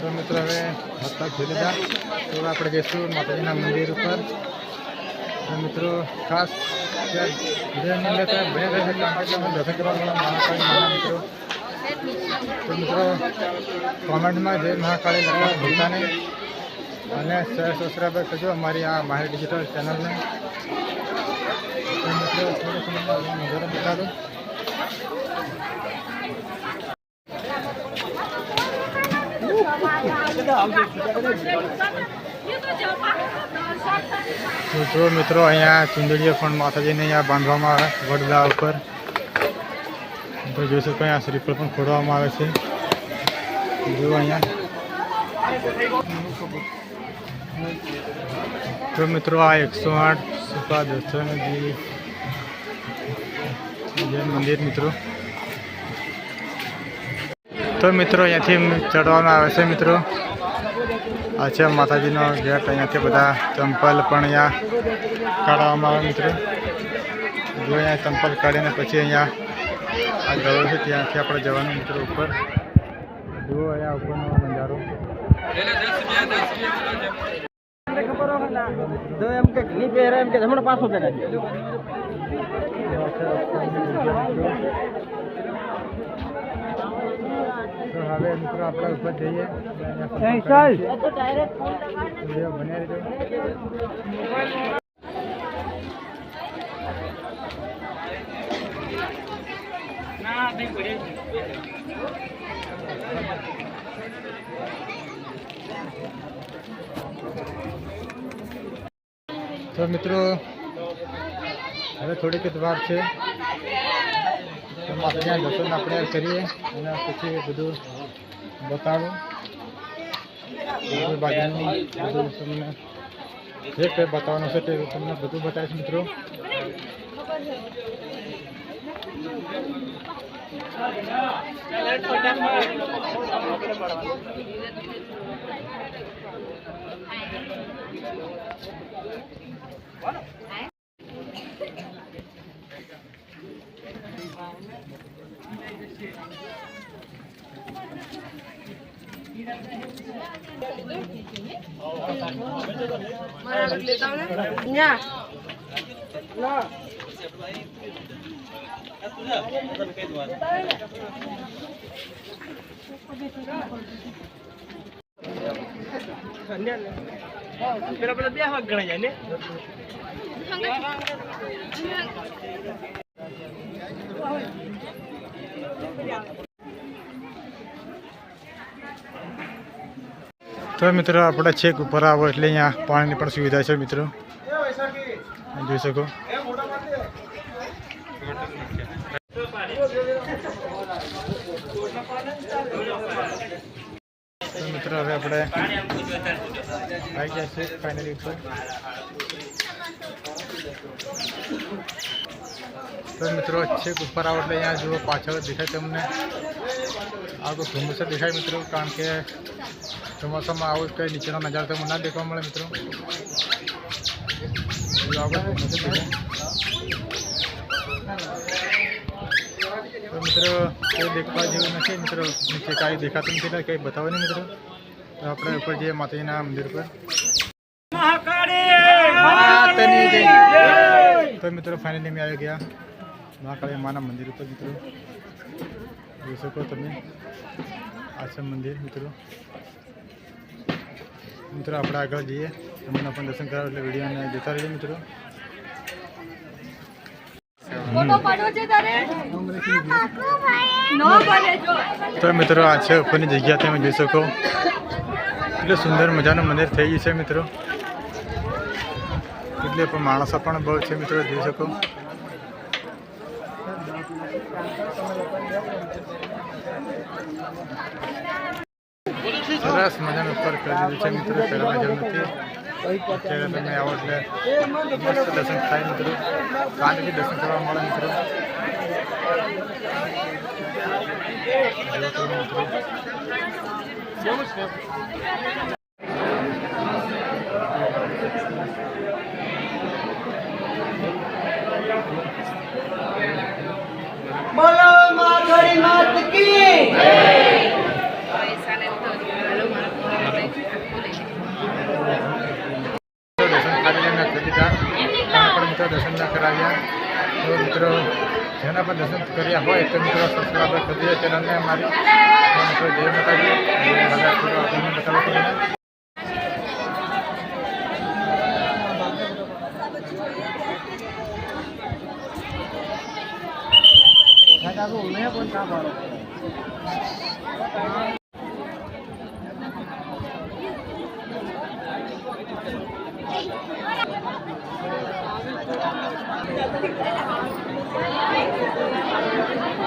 તો મિત્રો હવે હતા જોઈ લીધા. તો આપણે જઈશું માતાજીના મંદિર ઉપર. તો મિત્રો, ખાસ વિડીયોની અંદર તો બને રહેશે કારણ કે દર્શન કરવા મહાકાળી મિત્રો. તો મિત્રો, કોમેન્ટમાં જય મહાકાળી લખવા ભૂલતા નહીં. અને સબસ્ક્રાઈબર કરજો અમારી આ માહિતી ડિજિટલ ચેનલને મિત્રો, થોડું સમય નજર જો મિત્રો, અહીંયા ચુંદડીઓ પણ માતાજીને અહીંયા બાંધવામાં આવે વડલા ઉપર. તો જોઈ શકો અહીંયા શ્રીફળ પણ ખોડવામાં આવે છે. જો અહીંયા. તો મિત્રો, આ એકસો આઠ સુપા દર્શનજી જૈન મંદિર, મિત્રો. તો મિત્રો, અહીંયાથી ચડવામાં આવે છે, મિત્રો. આ છે માતાજીનો ગેટ. અહીંયાથી બધા ચંપલ પણ અહીંયા કાઢવામાં આવે મિત્રો. જો અહીંયા ચંપલ કાઢીને પછી અહીંયા આ ગળો છે, ત્યાંથી આપણે જવાનું મિત્રો ઉપર. જુઓ અહીંયા ઉપરનો નજારો. એમ કે તો હવે મિત્રો આપણે ઉપર જઈએ. તો મિત્રો હવે થોડીક જ વાર છે. તો માતાજીના દર્શન આપણે કરીએ અને પછી બધું બતાવું. બાજુનું બધું તમને જે કંઈ બતાવવાનું છે તે તમને બધું બતાવીશ મિત્રો. પેલા પેલા બે વાગ ગણાય ને? તો મિત્રો, આપણે છેક ઉપર આવો એટલે અહીંયા પાણીની પણ સુવિધા છે મિત્રો. જોઈ શકો. મિત્રો, હવે આપણે આવી ગયા છે ફાઇનલી ઉપર. તો મિત્રો છેક ઉપર આવો એટલે અહીંયા જુઓ પાછળ દેખાય તમને આગળ ધુમ્મસ જ દેખાય મિત્રો કારણ કે ચોમાસામાં આવું કંઈ નીચેનો નજારો તમને ના દેખવા મળે મિત્રો જો આગળ ધુમ્મસ જ દેખાય. તો મિત્રો કોઈ દેખવા જેવું નથી મિત્રો નીચે કાંઈ દેખાતું નથી એટલે કંઈ બતાવો નહીં મિત્રો તો આપણે ઉપર જઈએ માતાજીના મંદિર પર તો મિત્રો ફાઇનલી મેં આવી ગયા મહાકાળી માના મંદિર ઉપર મિત્રો. જોઈ શકો તમે. આ છે મંદિર મિત્રો. મિત્રો આપણે આગળ જઈએ. તમને પણ દર્શન કરાવો એટલે વિડીયોને જોતા રહીએ મિત્રો. તો મિત્રો આ છે ઉપરની જગ્યા તમે જોઈ શકો. એટલે સુંદર મજાનું મંદિર થઈ ગયું છે મિત્રો. એટલે પણ માણસો પણ બહુ છે મિત્રો જોઈ શકો. સરસ મજાનું ઉપર કરી છે મિત્રો, પહેલાં જેવું નથી અત્યારે તમે આવો એટલે મસ્ત દર્શન થાય મિત્રો. શાંતિથી દર્શન કરવા મળે મિત્રો. જો તમે મિત્રો બોલો માધરી માત કી પૈસા ને તો હાલો મારા જેના દર્શન કર્યા હોય તો મિત્રો સબસ્ક્રાઈબર કરી દે ચેનલને. અમારી જય માતાજી. અને બધા થોડો અભિનંદન બતાવો કરીને એ ઈ સડેગા આપડા તમે બિયામાં માસી બીજા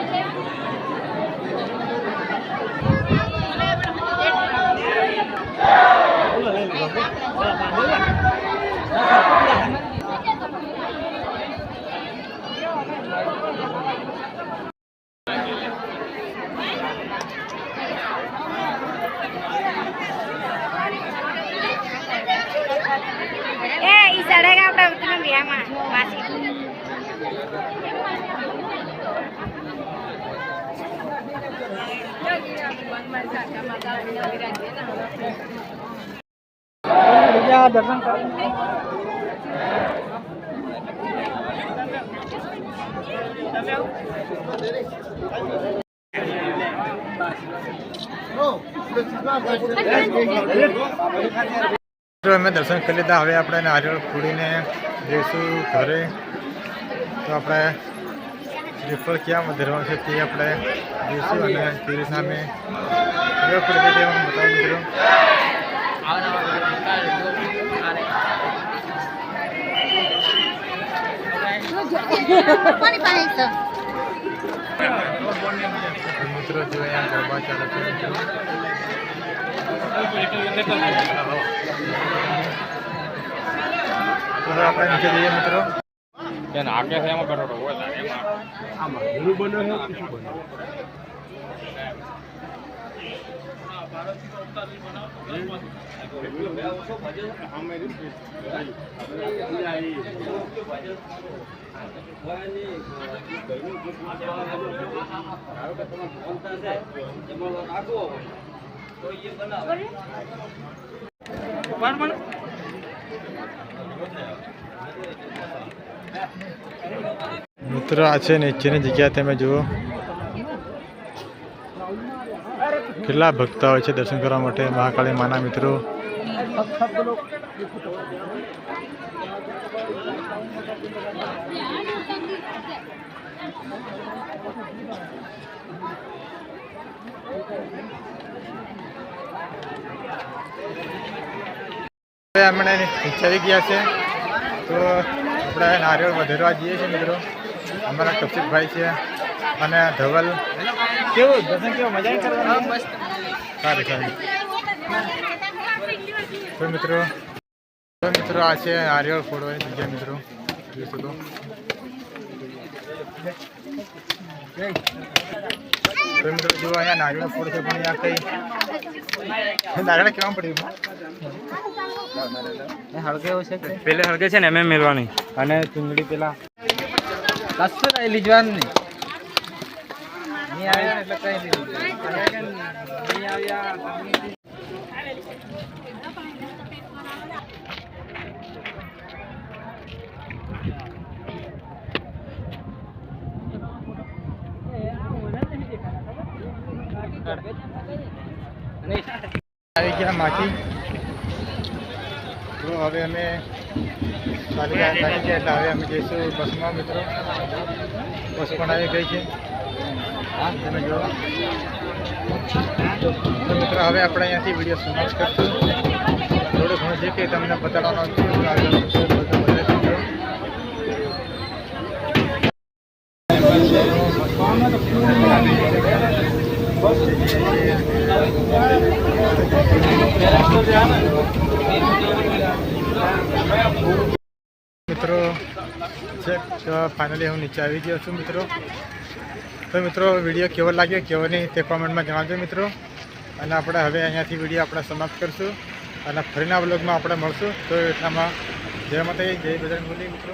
દર્શન અમે દર્શન કરી લીધા. હવે આપણે નારિયેળ ફોડીને જઈશું ઘરે. તો આપણે શ્રીફળ ક્યાં વધારવાનું છે તે આપણે જોઈશું અને તે હું બતાવું મિત્રો. મિત્રો, જો અહીંયા ગરબા ચાલે આપણે નીચે જઈએ, મિત્રો. બેન આગે છે એમાં બેઠો હોય તારે એમાં. આમાં ઘણું બન્યો છે શું બન્યો? પણ મિત્રો આ છે નીચેની જગ્યા તમે જુઓ. કેટલા ભક્તો હોય છે દર્શન કરવા માટે? મહાકાળી માના મિત્રો. હવે વિચારી ગયા છે. તો આપણે નારિયેળ વધારવા જઈએ છીએ મિત્રો. અમારા કૌશિકભાઈ છે અને ધવલ. કેવું? દર્શન કેવું? મજા કરવાની? સારી સારી. તો મિત્રો મિત્રો આ છે નારિયેળ ફોડવાની જગ્યા મિત્રો. જોઈશું તો મિત્રો જો અહીંયા નારિયેળ ફોડ છે પણ અહીંયા કઈ નારિયેળ કેવા પડ્યું હળગેવું છે કે પેલે હળગે છે ને એમ મેળવાની અને ચુંદડી પેલા. કશું નહીં લીજવાનું નહીં આવ્યા એટલે કઈ નહીં આવી ગયા માથી તો હવે અમે ચાલી. ગયા થાકી એટલે હવે અમે જઈશું બસમાં મિત્રો બસ પણ આવી ગઈ છે હા તમે તો મિત્રો હવે આપણે અહીંયાથી વીડિયો સમાપ્ત કરશું થોડું ઘણું જે કંઈ તમને બતાવવાનો છું આગળ બધું બતાવીશ મિત્રો. મિત્રો ફાઇનલી હું નીચે આવી ગયો છું, મિત્રો. તો મિત્રો, વીડિયો કેવો લાગ્યો, કેવો નહીં તે કોમેન્ટમાં જણાવજો, મિત્રો. અને આપણે હવે અહીંયાથી વીડિયો આપણે સમાપ્ત કરીશું. અને ફરીના બ્લોગમાં આપણે મળશું. તો એટલામાં જય માતા જય બજરંગ મિત્રો.